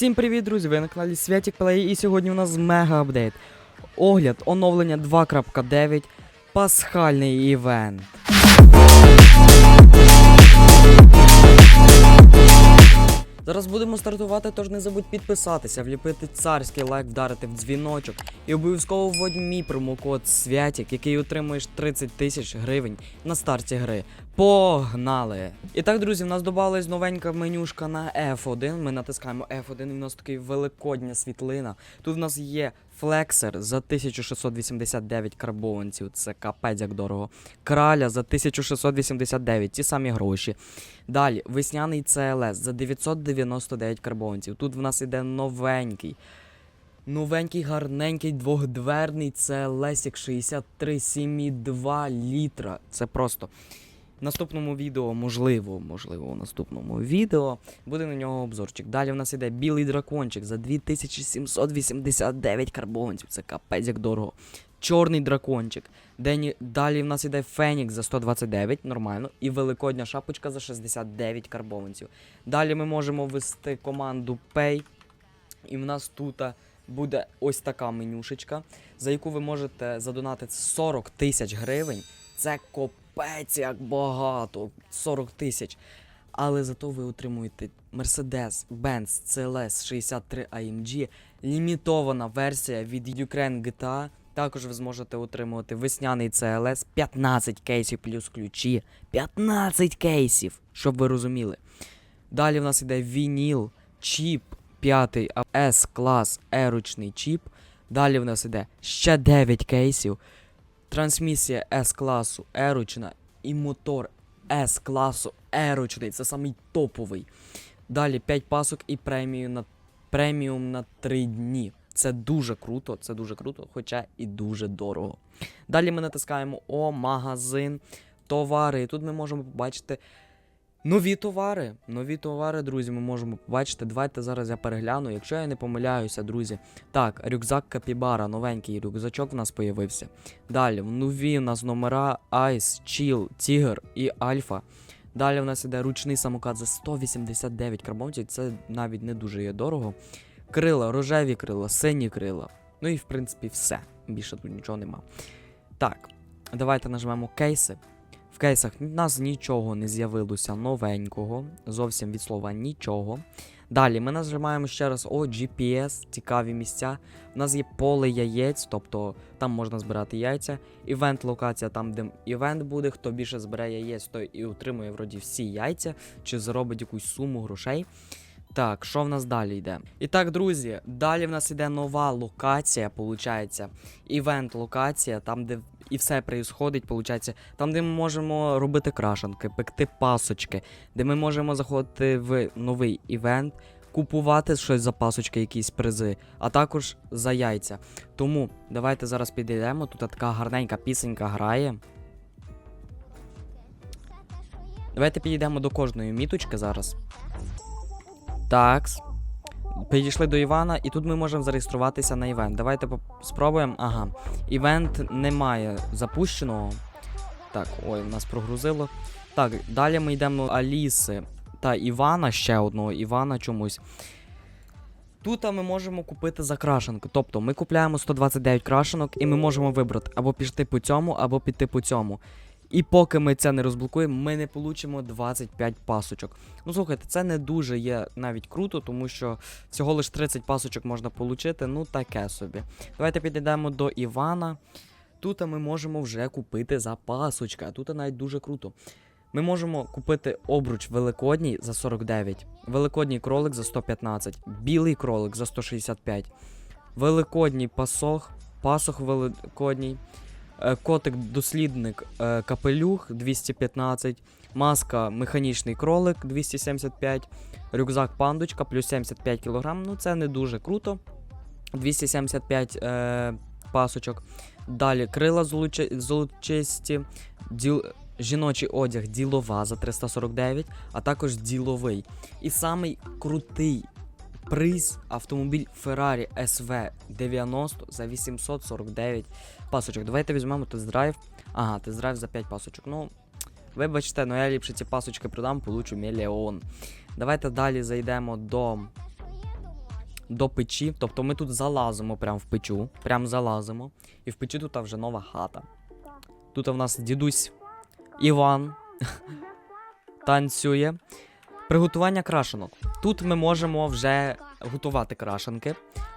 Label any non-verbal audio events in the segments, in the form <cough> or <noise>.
Всім привіт, друзі! Ви на каналі Святік Плей і сьогодні у нас мега апдейт. Огляд оновлення 2.9 пасхальний івент. Зараз будемо стартувати, тож не забудь підписатися, вліпити царський лайк, вдарити в дзвіночок і обов'язково вводь мій промокод Святік, який отримуєш 30 тисяч гривень на старті гри. Погнали! І так, друзі, в нас додалась новенька менюшка на F1. Ми натискаємо F1, і в нас такий великодня світлина. Тут в нас є флексер за 1689 карбованців. Це капець як дорого. Краля за 1689, ті самі гроші. Далі, весняний CLS за 999 карбованців. Тут в нас іде новенький. Новенький, гарненький, двохдверний CLS 63 7,2 літра. Це просто. Наступному відео, можливо, можливо, у наступному відео буде на нього обзорчик. Далі в нас іде білий дракончик за 2789 карбованців. Це капець як дорого. Чорний дракончик. Дені... Далі в нас іде Фенікс за 129, нормально. І великодня шапочка за 69 карбованців. Далі ми можемо ввести команду Pay. І в нас тут буде ось така менюшечка, за яку ви можете задонатити 40 тисяч гривень. Це копець як багато. 40 тисяч. Але зато ви отримуєте Mercedes-Benz CLS 63 AMG, лімітована версія від Ukraine GTA. Також ви зможете отримувати весняний CLS 15 кейсів плюс ключі. 15 кейсів, щоб ви розуміли. Далі в нас іде вініл, чіп, 5 S клас, еручний чіп. Далі в нас іде ще 9 кейсів. Трансмісія S класу еручна і мотор S класу еручний. Це самий топовий. Далі 5 пасок і премію на преміум на 3 дні. Це дуже круто, це дуже круто, хоча і дуже дорого. Далі ми натискаємо О, магазин, товари. Тут ми можемо побачити нові товари. Нові товари, друзі, ми можемо побачити. Давайте зараз я перегляну. Якщо я не помиляюся, друзі. Так, рюкзак Капібара, новенький рюкзачок в нас появився. Далі, нові у нас номера Ice, Chill, Тігр і Альфа. Далі в нас іде ручний самокат за 189 карбонців. Це навіть не дуже є дорого. Крила, рожеві крила, сині крила. Ну і в принципі все. Більше тут нічого нема. Так, давайте нажмемо кейси. Кейсах в нас нічого не з'явилося новенького. Зовсім від слова нічого. Далі ми нажимаємо ще раз о GPS, цікаві місця. У нас є поле яєць, тобто там можна збирати яйця. Івент локація, там, де івент буде. Хто більше збере яєць, той і отримує вроді всі яйця, чи заробить якусь суму грошей. Так, що в нас далі йде? І так, друзі, далі в нас йде нова локація, получається. Івент локація, там, де і все происходить, получається, там, де ми можемо робити крашанки, пекти пасочки, де ми можемо заходити в новий івент, купувати щось за пасочки, якісь призи, а також за яйця. Тому давайте зараз підійдемо. Тут така гарненька пісенька грає. Давайте підійдемо до кожної міточки зараз. Такс. Підійшли до Івана, і тут ми можемо зареєструватися на івент. Давайте спробуємо. Ага. Івент немає запущеного. Так, ой, нас прогрузило. Так, далі ми йдемо до Аліси та Івана, ще одного Івана чомусь. Тут ми можемо купити за крашенку. Тобто ми купляємо 129 крашенок, і ми можемо вибрати або піти по цьому, або піти по цьому. І поки ми це не розблокуємо, ми не получимо 25 пасочок. Ну слухайте, це не дуже є навіть круто, тому що всього лиш 30 пасочок можна получити, ну таке собі. Давайте підійдемо до Івана. Тут ми можемо вже купити за пасочка, тут навіть дуже круто. Ми можемо купити обруч великодній за 49, великодній кролик за 115, білий кролик за 165, великодній пасох, пасох великодній, котик-дослідник е, капелюх 215, маска механічний кролик 275, рюкзак пандочка плюс 75 кг. Ну це не дуже круто. 275 е, пасочок. Далі крила золочи- золочисті, діл... жіночий одяг ділова за 349, а також діловий. І самий крутий приз автомобіль Ferrari SV 90 за 849 пасочок. Давайте візьмемо тест-драйв. Ага, тест-драйв за 5 пасочок. Ну, вибачте, ну я ліпше ці пасочки продам, получу мільйон. Давайте далі зайдемо до до печі. Тобто ми тут залазимо прям в печу. Прям залазимо. І в печі тут вже нова хата. Тут в нас дідусь Іван <laughs> танцює. Приготування крашенок. Тут ми можемо вже готувати крашенки,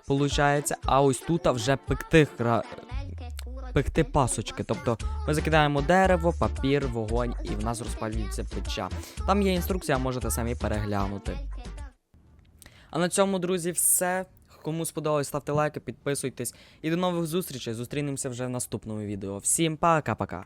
получається, а ось тут вже пекти, кра... пекти пасочки. Тобто ми закидаємо дерево, папір, вогонь, і в нас розпалюється печа. Там є інструкція, можете самі переглянути. А на цьому, друзі, все. Кому сподобалось, ставте лайки, підписуйтесь. І до нових зустрічей. Зустрінемося вже в наступному відео. Всім пока-пока.